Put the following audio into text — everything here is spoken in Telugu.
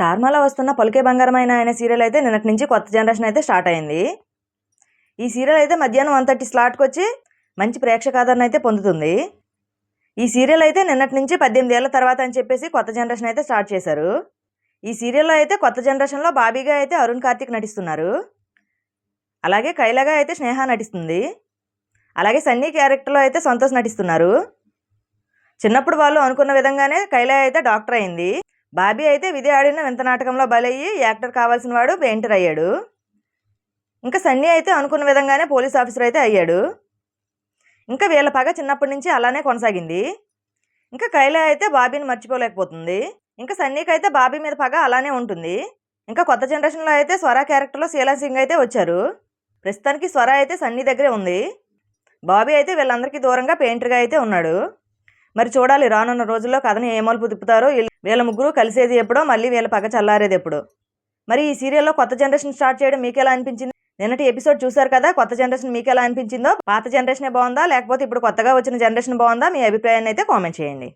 స్టార్ మాలో వస్తున్న పలుకే బంగారమైన ఆయన సీరియల్ అయితే నిన్నటి నుంచి కొత్త జనరేషన్ అయితే స్టార్ట్ అయింది. ఈ సీరియల్ అయితే మధ్యాహ్నం వన్ థర్టీ స్లాట్కి వచ్చి మంచి ప్రేక్షకాదరణ అయితే పొందుతుంది. ఈ సీరియల్ అయితే నిన్నటి నుంచి పద్దెనిమిది ఏళ్ళ తర్వాత అని చెప్పేసి కొత్త జనరేషన్ అయితే స్టార్ట్ చేశారు. ఈ సీరియల్లో అయితే కొత్త జనరేషన్లో బాబీగా అయితే అరుణ్ కార్తిక్ నటిస్తున్నారు. అలాగే కైలాగా అయితే స్నేహ నటిస్తుంది. అలాగే సన్నీ క్యారెక్టర్లో అయితే సంతోష్ నటిస్తున్నారు. చిన్నప్పుడు వాళ్ళు అనుకున్న విధంగానే కైలా అయితే డాక్టర్ అయింది. బాబీ అయితే విధి ఆడిన వింత నాటకంలో బలయ్యి యాక్టర్ కావాల్సిన వాడు పెయింటర్ అయ్యాడు. ఇంకా సన్నీ అయితే అనుకున్న విధంగానే పోలీస్ ఆఫీసర్ అయితే అయ్యాడు. ఇంకా వీళ్ళ పగ చిన్నప్పటి నుంచి అలానే కొనసాగింది. ఇంకా కైలా అయితే బాబీని మర్చిపోలేకపోతుంది. ఇంకా సన్నీకి అయితే బాబీ మీద పగ అలానే ఉంటుంది. ఇంకా కొత్త జనరేషన్లో అయితే స్వర క్యారెక్టర్లో శీలా సింగ్ అయితే వచ్చారు. ప్రస్తుతానికి స్వర అయితే సన్నీ దగ్గరే ఉంది. బాబీ అయితే వీళ్ళందరికీ దూరంగా పెయింటర్గా అయితే ఉన్నాడు. మరి చూడాలి రానున్న రోజుల్లో కథను ఏ మలుపు తిప్పుతారో వీళ్ళ- వీళ్ళ ముగ్గురు కలిసేది ఎప్పుడో మళ్ళీ వీళ్ళ పగ చల్లారేది ఎప్పుడో. మరి ఈ సీరియల్లో కొత్త జనరేషన్ స్టార్ట్ చేయడం మీకు ఎలా అనిపించింది? నిన్నటి ఎపిసోడ్ చూసారు కదా కొత్త జనరేషన్ మీకు ఎలా అనిపించిందో? పాత జనరేషనే బాగుందా లేకపోతే ఇప్పుడు కొత్తగా వచ్చిన జనరేషన్ బాగుందా? మీ అభిప్రాయాన్ని అయితే కామెంట్ చేయండి.